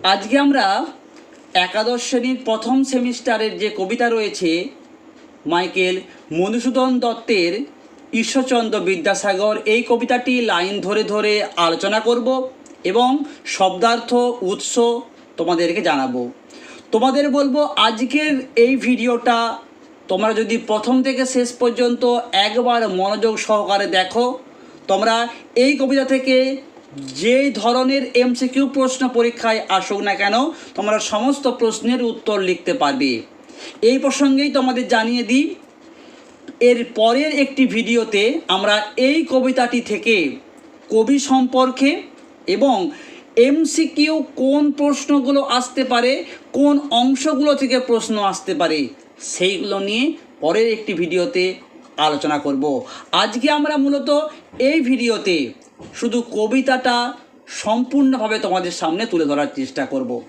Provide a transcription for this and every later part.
আজকে আমরা একাদশ শ্রেণির প্রথম সেমিস্টারের যে কবিতা রয়েছে, মাইকেল মধুসূদন দত্তের ঈশ্বরচন্দ্র বিদ্যাসাগর, এই কবিতাটি লাইন ধরে ধরে আলোচনা করব এবং শব্দার্থ, উৎস তোমাদেরকে জানাব। তোমাদের বলব, আজকের এই ভিডিওটা তোমরা যদি প্রথম থেকে শেষ পর্যন্ত একবার মনোযোগ সহকারে দেখো, তোমরা এই কবিতা থেকে যে ধরনের এমসিকিউ প্রশ্ন পরীক্ষায় আসুক না কেন, তোমরা সমস্ত প্রশ্নের উত্তর লিখতে পারবে। এই প্রসঙ্গেই তোমাদের জানিয়ে দিই, এর পরের একটি ভিডিওতে আমরা এই কবিতাটি থেকে কবি সম্পর্কে এবং এমসিকিউ কোন প্রশ্নগুলো আসতে পারে, কোন অংশগুলো থেকে প্রশ্ন আসতে পারে, সেইগুলো নিয়ে পরের একটি ভিডিওতে আলোচনা করব। আজকে আমরা মূলত এই ভিডিওতে শুধু কবিতাটা সম্পূর্ণভাবে তোমাদের সামনে তুলে ধরার চেষ্টা করব।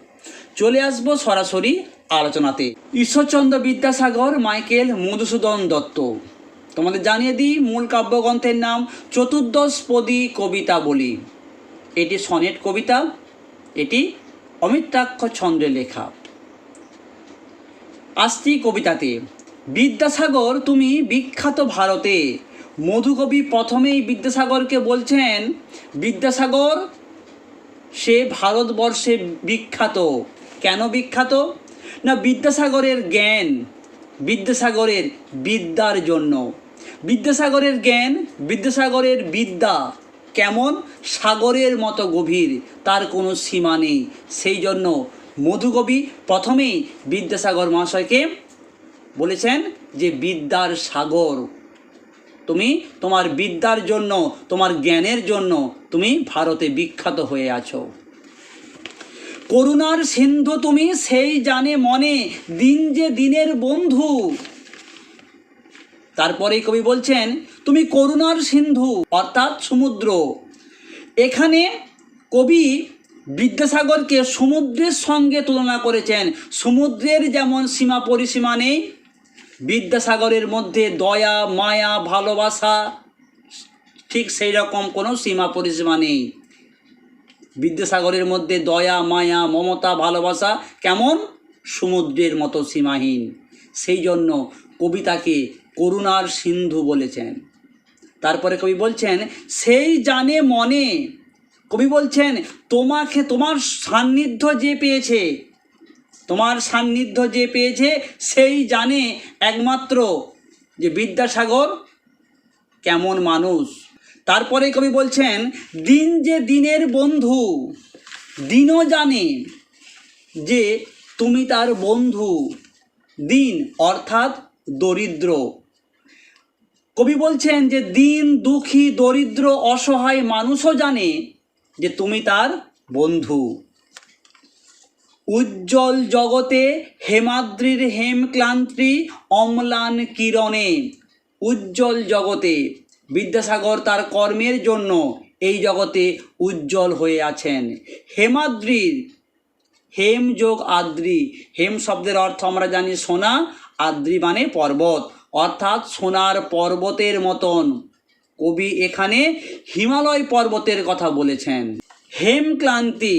চলে আসব সরাসরি আলোচনাতে। ঈশ্বরচন্দ্র বিদ্যাসাগর, মাইকেল মধুসূদন দত্ত। তোমাদের জানিয়ে দিই, মূল কাব্যগ্রন্থের নাম চতুর্দশপদী কবিতা বলি। এটি সনেট কবিতা, এটি অমিত্রাক্ষ ছন্দের লেখা। আসছি কবিতাতে। বিদ্যাসাগর, তুমি বিখ্যাত ভারতে। মধুকবি প্রথমেই বিদ্যাসাগরকে বলছেন, বিদ্যাসাগর, সে ভারতবর্ষে বিখ্যাত। কেন বিখ্যাত? না, বিদ্যাসাগরের জ্ঞান, বিদ্যাসাগরের বিদ্যার জন্য। বিদ্যাসাগরের জ্ঞান, বিদ্যাসাগরের বিদ্যা কেমন? সাগরের মতো গভীর, তার কোনো সীমা নেই। সেই জন্য মধুকবি প্রথমেই বিদ্যাসাগর মহাশয়কে বলেছেন যে বিদ্যার সাগর। তুমি তোমার বিদ্যার জন্য, তোমার জ্ঞানের জন্য তুমি ভারতে বিখ্যাত হয়ে আছো। করুণার সিন্ধু তুমি সেই জানে মনে, দিন যে দিনের বন্ধু। তারপরে কবি বলছেন, তুমি করুণার সিন্ধু, অর্থাৎ সমুদ্র। এখানে কবি বিদ্যাসাগরকে সমুদ্রের সঙ্গে তুলনা করেছেন। সমুদ্রের যেমন সীমা পরিসীমা নেই বিদ্যাসাগরের মধ্যে দয়া, মায়া, ভালোবাসা, ঠিক সেই রকম কোনো সীমা পরিসীমা নেই। বিদ্যাসাগরের মধ্যে দয়া, মায়া, মমতা, ভালোবাসা কেমন? সমুদ্রের মতো সীমাহীন। সেই জন্য কবিতাকে করুণার সিন্ধু বলেছেন। তারপরে কবি বলছেন, সেই জানে মনে। কবি বলছেন, তোমাকে, তোমার সান্নিধ্য যে পেয়েছে তোমার সান্নিধ্য যে পেয়েছে, সেই জানে একমাত্র যে বিদ্যাসাগর কেমন মানুষ। তারপরে কবি বলছেন, দিন যে দিনের বন্ধু, দিনও জানে যে তুমি তার বন্ধু। দিন অর্থাৎ দরিদ্র। কবি বলছেন যে, দিন দুঃখী, দরিদ্র, অসহায় মানুষও জানে যে তুমি তার বন্ধু। উজ্জ্বল জগতে হেমাদ্রির হেম ক্লান্তি অম্লান কিরণে। উজ্জ্বল জগতে বিদ্যাসাগর তার কর্মের জন্য এই জগতে উজ্জ্বল হয়ে আছেন। হেমাদ্রির হেম যোগ আদ্রি। হেম শব্দের অর্থ আমরা জানি সোনা, আদ্রি মানে পর্বত। অর্থাৎ সোনার পর্বতের মতন। কবি এখানে হিমালয় পর্বতের কথা বলেছেন। হেম ক্লান্তি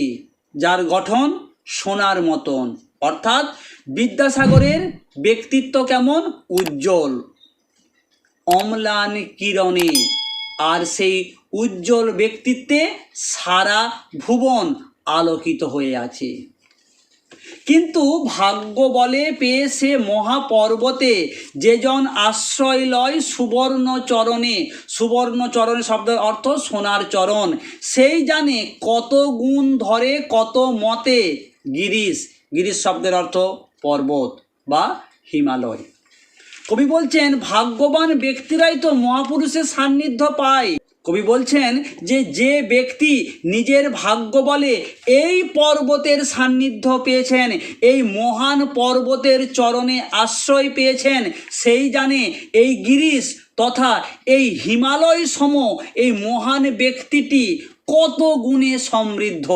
যার গঠন সোনার মতন। অর্থাৎ বিদ্যাসাগরের ব্যক্তিত্ব কেমন? উজ্জ্বল। অম্লান কিরণে। আর সেই উজ্জ্বল ব্যক্তিত্বে সারা ভুবন আলোকিত হয়ে আছে। কিন্তু ভাগ্য বলে পেয়ে সে মহাপর্বতে যেজন আশ্রয় লয় সুবর্ণ চরণে সুবর্ণ চরণে শব্দের অর্থ সোনার চরণ, সেই জানে কত গুণ ধরে, কত মতে গিরিশ গিরিশ শব্দের অর্থ পর্বত বা হিমালয়। কবি বলছেন, ভাগ্যবান ব্যক্তিরাই তো মহাপুরুষের সান্নিধ্য পায়। কবি বলছেন যে যে ব্যক্তি নিজের ভাগ্য বলে এই পর্বতের সান্নিধ্য পেয়েছেন, এই মহান পর্বতের চরণে আশ্রয় পেয়েছেন, সেই জানে এই গিরিশ তথা এই হিমালয় সম এই মহান ব্যক্তিটি কত গুণে সমৃদ্ধ।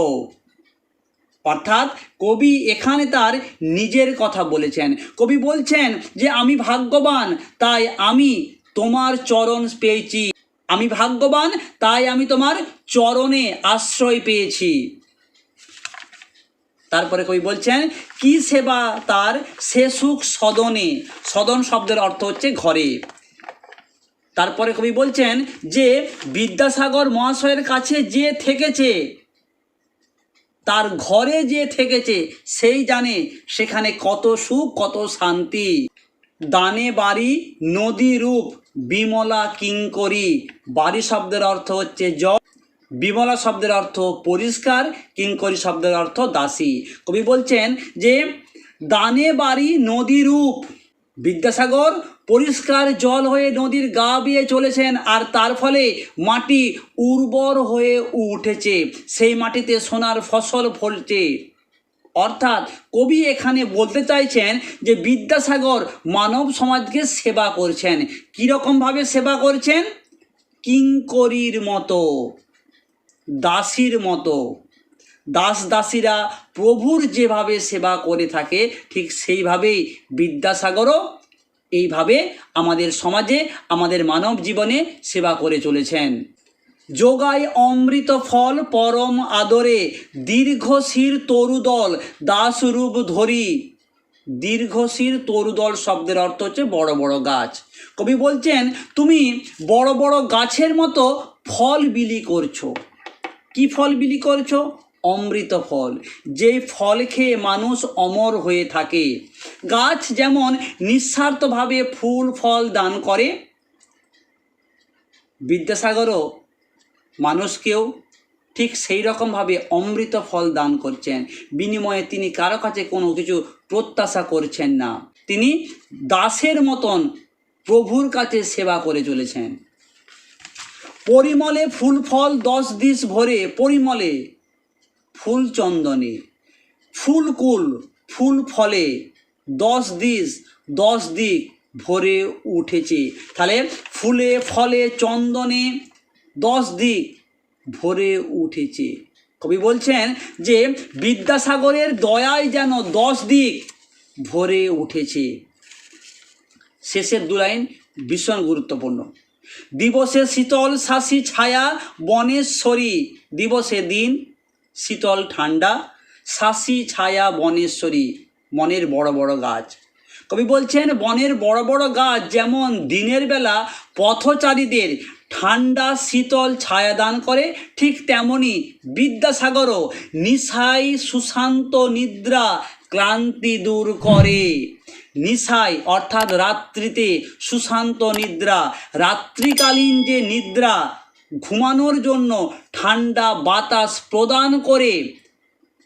অর্থাৎ কবি এখানে তার নিজের কথা বলেছেন। কবি বলছেন যে, আমি ভাগ্যবান, তাই আমি তোমার চরণ পেয়েছি। আমি ভাগ্যবান, তাই আমি তোমার চরণে আশ্রয় পেয়েছি। তারপরে কবি বলছেন, কি সেবা তার সে সুখ সদনে? সদন শব্দের অর্থ হচ্ছে ঘরে। তারপরে কবি বলছেন যে, বিদ্যাসাগর মহাশয়ের কাছে যে থেকেছে তার ঘরে যে থেকেছে, সেই জানে সেখানে কত সুখ, কত শান্তি। দানে বাড়ি, নদী রূপ, বিমলা কিঙ্করি। বাড়ি শব্দের অর্থ হচ্ছে জল, বিমলা শব্দের অর্থ পরিষ্কার, কিঙ্করি শব্দের অর্থ দাসী। কবি বলছেন যে, দানে বাড়ি, নদী রূপ বিদ্যাসাগর পরিষ্কার জল হয়ে নদীর গা বেয়ে চলেছেন আর তার ফলে মাটি উর্বর হয়ে উঠেছে। সেই মাটিতে সোনার ফসল ফলছে। অর্থাৎ কবি এখানে বলতে চাইছেন যে বিদ্যাসাগর মানব সমাজকে সেবা করছেন। কীরকমভাবে সেবা করছেন? কিঙ্করির মতো, দাসীর মতো। দাস দাসীরা প্রভুর যেভাবে সেবা করে থাকে, ঠিক সেইভাবেই বিদ্যাসাগরও এইভাবে আমাদের সমাজে, আমাদের মানব জীবনে সেবা করে চলেছেন। যোগায় অমৃত ফল পরম আদরে, দীর্ঘশির তরুদল, দাসরূপ ধরি। দীর্ঘশির তরুদল শব্দের অর্থ হচ্ছে বড় বড় গাছ। কবি বলছেন, তুমি বড় বড় গাছের মতো ফল বিলি করছ। কি ফল বিলি করছ? অমৃত ফল। যে ফল খেয়ে মানুষ অমর হয়ে থাকে, গাছ যেমন নিঃস্বার্থভাবে ফুল, ফল দান করে, বিদ্যাসাগরও মানুষকেও ঠিক সেই রকমভাবে অমৃত ফল দান করছেন। বিনিময়ে তিনি কারও কাছে কোনো কিছু প্রত্যাশা করছেন না। তিনি দাসের মতন প্রভুর কাছে সেবা করে চলেছেন। পরিমলে ফুল, ফল দশ দিস ভরে, পরিমলে ফুল চন্দনে ফুলকুল ফুল ফলে দশ দিস দশ দিক ভরে উঠেছে। তাহলে ফুলে ফলে চন্দনে দশ দিক ভরে উঠেছে। কবি বলছেন যে বিদ্যাসাগরের দয়ায় যেন দশ দিক ভরে উঠেছে। শেষের দু লাইন ভীষণ গুরুত্বপূর্ণ। দিবসে শীতল শাসি ছায়া, বনেশ্বরী, দিবসে দিন শীতল ঠান্ডা শাসি ছায়া বনেশ্বরী, বনের বড় বড় গাছ। কবি বলছেন, বনের বড় বড় গাছ যেমন দিনের বেলা পথচারীদের ঠান্ডা, শীতল ছায়া দান করে, ঠিক তেমনি বিদ্যাসাগরও নিশাই সুশান্ত নিদ্রা ক্লান্তি দূর করে। নিশায় অর্থাৎ রাত্রিতে সুশান্ত নিদ্রা, রাত্রিকালীন যে নিদ্রা ঘুমানোর জন্য ঠান্ডা বাতাস প্রদান করে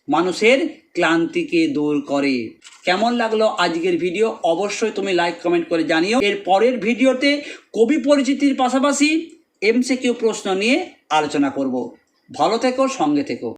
মানুষের ক্লান্তিকে দূর করে। কেমন লাগল আজকের ভিডিও? অবশ্যই তুমি লাইক কমেন্ট করে জানিও। এর পরের ভিডিওতে কবি পরিচিতির পাশাপাশি এমসে কেউ প্রশ্ন নিয়ে আলোচনা করব। ভালো থেকো, সঙ্গে থেকো।